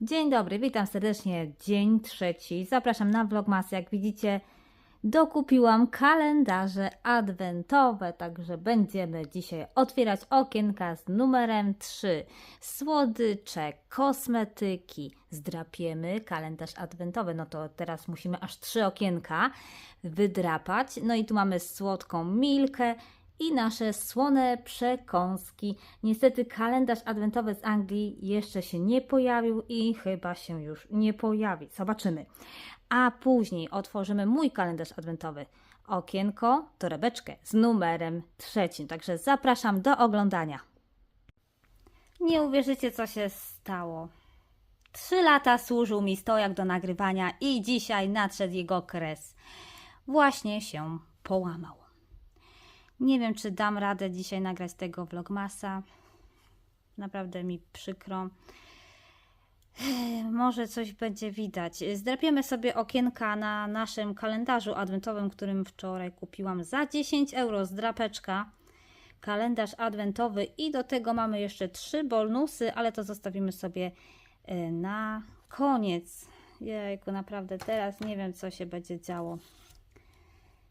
Dzień dobry, witam serdecznie. Dzień trzeci. Zapraszam na Vlogmas. Jak widzicie, dokupiłam kalendarze adwentowe, także będziemy dzisiaj otwierać okienka z numerem 3. Słodycze, kosmetyki. Zdrapiemy kalendarz adwentowy. No to teraz musimy aż trzy okienka wydrapać. No i tu mamy słodką milkę i nasze słone przekąski. Niestety kalendarz adwentowy z Anglii jeszcze się nie pojawił i chyba się już nie pojawi. Zobaczymy. A później otworzymy mój kalendarz adwentowy. Okienko, torebeczkę z numerem trzecim. Także zapraszam do oglądania. Nie uwierzycie, co się stało. Trzy lata służył mi stojak do nagrywania i dzisiaj nadszedł jego kres. Właśnie się połamał. Nie wiem, czy dam radę dzisiaj nagrać tego vlogmasa. Naprawdę mi przykro. Może coś będzie widać. Zdrapiemy sobie okienka na naszym kalendarzu adwentowym, którym wczoraj kupiłam za 10 euro z drapeczka. Kalendarz adwentowy i do tego mamy jeszcze trzy bonusy, ale to zostawimy sobie e, na koniec. Jejku, naprawdę teraz nie wiem, co się będzie działo.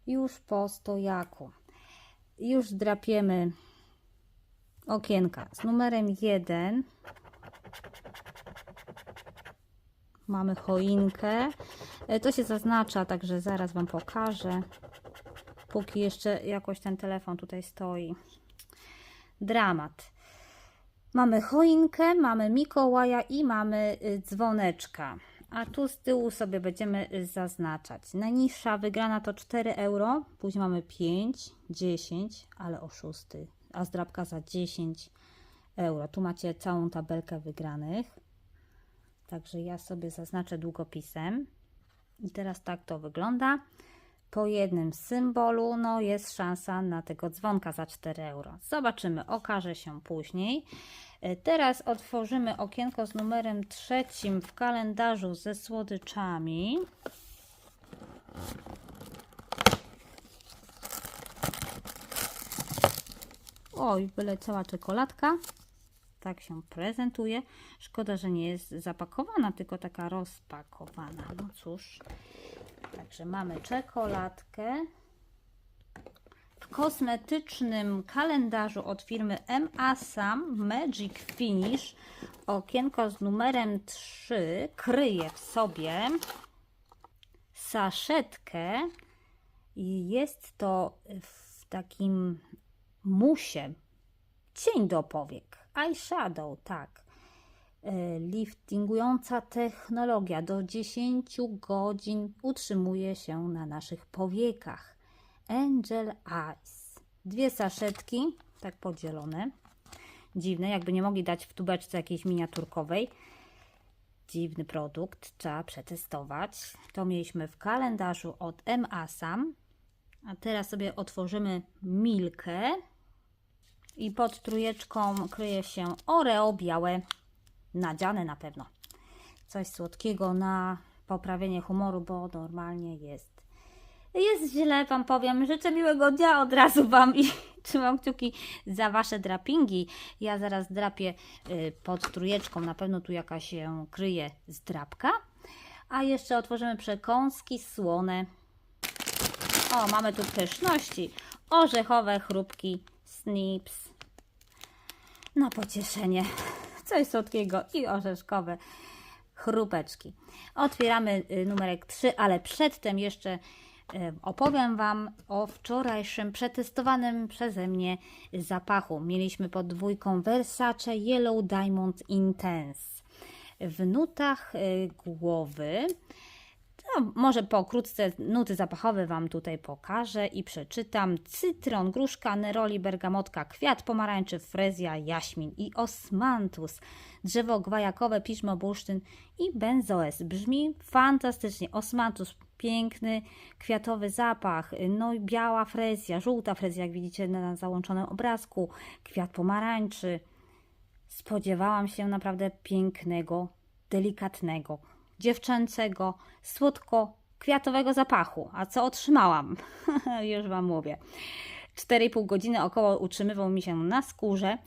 Już po stojaku już drapiemy okienka z numerem 1. Mamy choinkę. E, To się zaznacza, także zaraz Wam pokażę. Póki jeszcze jakoś ten telefon tutaj stoi. Dramat. Mamy choinkę, mamy Mikołaja i mamy y, dzwoneczka. A tu z tyłu sobie będziemy y, zaznaczać. Najniższa wygrana to 4 euro, później mamy 5, 10, ale o 6, a zdrabka za 10 euro. Tu macie całą tabelkę wygranych. Także ja sobie zaznaczę długopisem. I teraz tak to wygląda. Po jednym symbolu no jest szansa na tego dzwonka za 4 euro. Zobaczymy, okaże się później. E, Teraz otworzymy okienko z numerem trzecim w kalendarzu ze słodyczami. Oj, wyleciała czekoladka. Tak się prezentuje. Szkoda, że nie jest zapakowana, tylko taka rozpakowana. No cóż. Także mamy czekoladkę. Kosmetycznym kalendarzu od firmy MA Sam Magic Finish. Okienko z numerem 3 kryje w sobie saszetkę. I jest to w takim musie. Cień do powiek, eyeshadow, tak. E, Liftingująca technologia. Do 10 godzin utrzymuje się na naszych powiekach. Angel Eyes. Dwie saszetki, tak podzielone. Dziwne, jakby nie mogli dać w tubeczce jakiejś miniaturkowej. Dziwny produkt, trzeba przetestować. To mieliśmy w kalendarzu od MASAM. A teraz sobie otworzymy Milkę. I pod trójeczką kryje się Oreo białe, nadziane na pewno. Coś słodkiego na poprawienie humoru, bo normalnie jest jest źle, Wam powiem. Życzę miłego dnia od razu Wam i trzymam kciuki za Wasze drapingi. Ja zaraz drapię y, pod trójeczką. Na pewno tu jakaś się kryje zdrapka. A jeszcze otworzymy przekąski słone. O, mamy tu pyszności. Orzechowe chrupki, snips. Na pocieszenie. Coś słodkiego i orzeszkowe chrupeczki. Otwieramy y, numerek 3, ale przedtem jeszcze opowiem Wam o wczorajszym przetestowanym przeze mnie zapachu. Mieliśmy pod dwójką Versace Yellow Diamond Intense. W nutach y, głowy no, może pokrótce nuty zapachowe Wam tutaj pokażę i przeczytam. Cytron, gruszka, neroli, bergamotka, kwiat pomarańczy, frezja, jaśmin i osmantus. Drzewo gwajakowe, piżmo, bursztyn i benzoes. Brzmi fantastycznie. Osmantus, piękny, kwiatowy zapach. No biała frezja, żółta frezja, jak widzicie na załączonym obrazku. Kwiat pomarańczy. Spodziewałam się naprawdę pięknego, delikatnego, dziewczęcego, słodko-kwiatowego zapachu. A co otrzymałam? Już Wam mówię. 4,5 godziny około utrzymywał mi się na skórze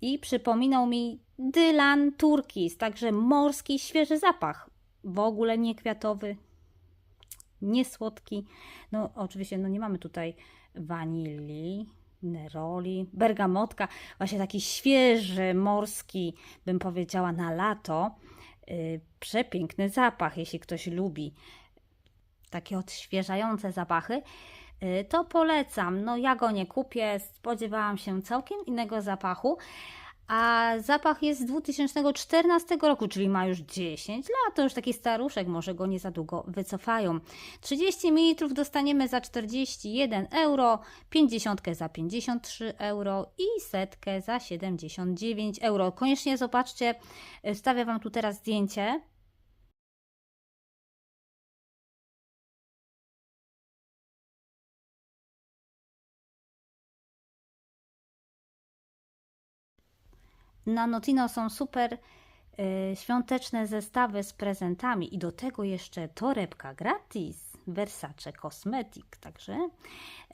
i przypominał mi Dylan Turkis, także morski, świeży zapach. W ogóle nie kwiatowy, nie słodki. No oczywiście no nie mamy tutaj wanilii, neroli, bergamotka, właśnie taki świeży, morski, bym powiedziała na lato. Yy, przepiękny zapach, jeśli ktoś lubi takie odświeżające zapachy, yy, to polecam. No ja go nie kupię, spodziewałam się całkiem innego zapachu, a zapach jest z 2014 roku, czyli ma już 10 lat, to już taki staruszek, może go nie za długo wycofają. 30 ml dostaniemy za 41 euro, 50 za 53 euro i setkę za 79 euro. Koniecznie zobaczcie, wstawię Wam tu teraz zdjęcie. Na Notino są super y, świąteczne zestawy z prezentami i do tego jeszcze torebka gratis Versace Cosmetic, także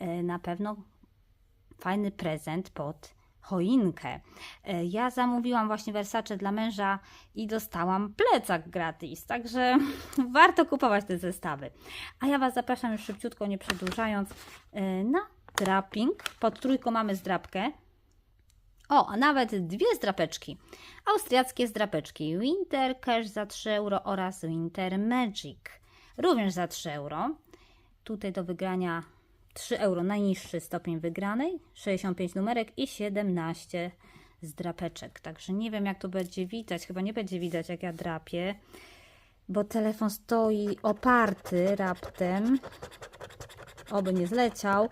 y, na pewno fajny prezent pod choinkę. Y, ja zamówiłam właśnie Versace dla męża i dostałam plecak gratis, także warto kupować te zestawy. A ja Was zapraszam już szybciutko, nie przedłużając, na draping. Pod trójką mamy zdrapkę. O, a nawet dwie zdrapeczki. Austriackie zdrapeczki Winter Cash za 3 euro oraz Winter Magic również za 3 euro. Tutaj do wygrania 3 euro najniższy stopień wygranej, 65 numerek i 17 zdrapeczek. Także nie wiem jak to będzie widać, chyba nie będzie widać jak ja drapię, bo telefon stoi oparty raptem, oby nie zleciał.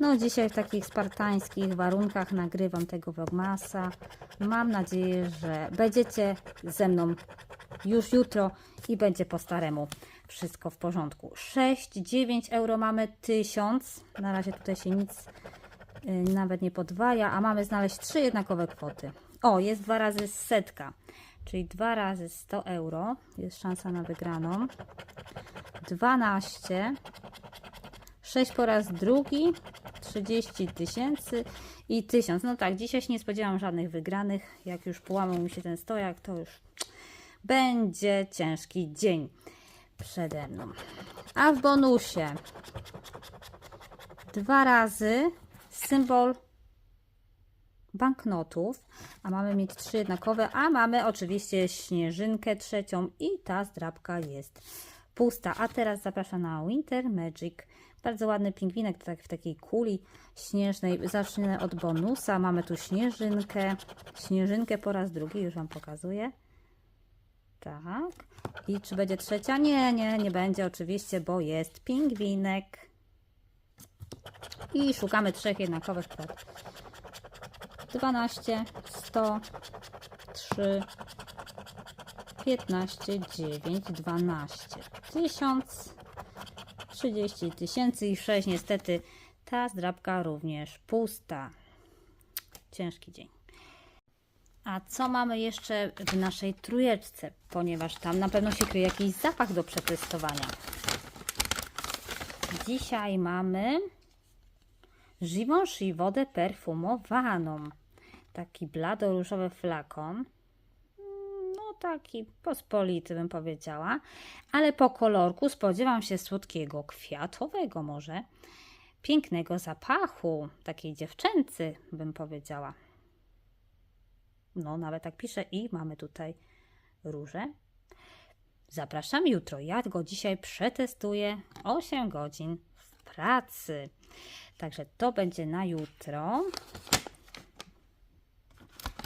No dzisiaj w takich spartańskich warunkach nagrywam tego vlogmasa. Mam nadzieję, że będziecie ze mną już jutro i będzie po staremu wszystko w porządku. 6, 9 euro mamy 1000. Na razie tutaj się nic y, nawet nie podwaja, a mamy znaleźć trzy jednakowe kwoty. O, jest dwa razy setka, czyli dwa razy 100 euro. Jest szansa na wygraną. 12 6 po raz drugi, 30 tysięcy i 1000. No tak, dzisiaj się nie spodziewam żadnych wygranych. Jak już połamał mi się ten stojak, to już będzie ciężki dzień przede mną. A w bonusie dwa razy symbol banknotów, a mamy mieć trzy jednakowe, a mamy oczywiście śnieżynkę trzecią i ta zdrabka jest pusta. A teraz zapraszam na Winter Magic. Bardzo ładny pingwinek, tak w takiej kuli śnieżnej. Zacznę od bonusa. Mamy tu śnieżynkę. Śnieżynkę po raz drugi, już Wam pokazuję. Tak. I czy będzie trzecia? Nie, nie, nie będzie oczywiście, bo jest pingwinek. I szukamy trzech jednakowych kwot. 12, 100, 3, 15, 9, 12, 1000, 30 tysięcy i 6. Niestety ta zdrabka również pusta. Ciężki dzień. A co mamy jeszcze w naszej trójeczce? Ponieważ tam na pewno się kryje jakiś zapach do przetestowania. Dzisiaj mamy Givenchy wodę perfumowaną. Taki blado-różowy flakon. Taki pospolity bym powiedziała. Ale po kolorku spodziewam się słodkiego, kwiatowego może. Pięknego zapachu, takiej dziewczęcy bym powiedziała. No, nawet tak pisze i mamy tutaj róże. Zapraszam jutro. Ja go dzisiaj przetestuję 8 godzin w pracy. Także to będzie na jutro.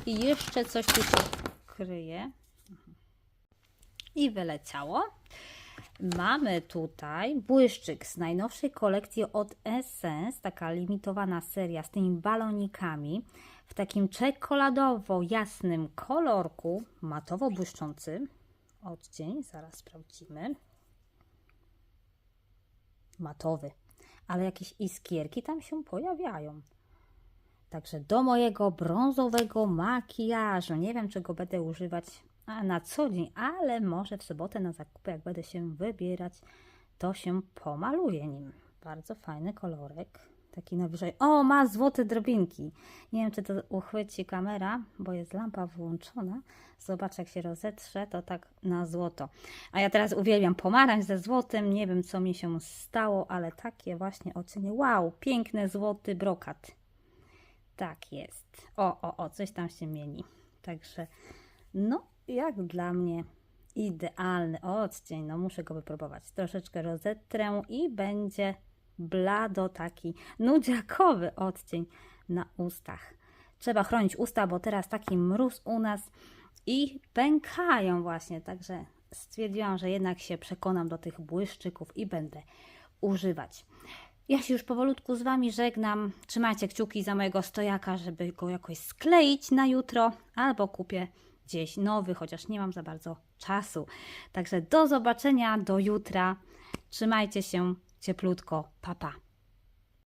I jeszcze coś tu się kryje. I wyleciało. Mamy tutaj błyszczyk z najnowszej kolekcji od Essence, taka limitowana seria z tymi balonikami w takim czekoladowo-jasnym kolorku, matowo błyszczący. Odcień, zaraz sprawdzimy. Matowy, ale jakieś iskierki tam się pojawiają. Także do mojego brązowego makijażu. Nie wiem, czego będę używać na co dzień, ale może w sobotę na zakupy, jak będę się wybierać, to się pomaluję nim. Bardzo fajny kolorek taki najwyżej. O, ma złote drobinki. Nie wiem, czy to uchwyci kamera, bo jest lampa włączona. Zobacz, jak się rozetrze, to tak na złoto. A ja teraz uwielbiam pomarańcz ze złotem. Nie wiem, co mi się stało, ale takie właśnie ocenię. Wow, piękny złoty brokat. Tak jest. O, o, o, coś tam się mieni. Także, no, jak dla mnie idealny odcień. No, muszę go wypróbować. Troszeczkę rozetrę i będzie blado taki nudziakowy odcień na ustach. Trzeba chronić usta, bo teraz taki mróz u nas i pękają właśnie. Także stwierdziłam, że jednak się przekonam do tych błyszczyków i będę używać. Ja się już powolutku z Wami żegnam. Trzymajcie kciuki za mojego stojaka, żeby go jakoś skleić na jutro, albo kupię gdzieś nowy, chociaż nie mam za bardzo czasu. Także do zobaczenia do jutra. Trzymajcie się cieplutko. Pa, pa.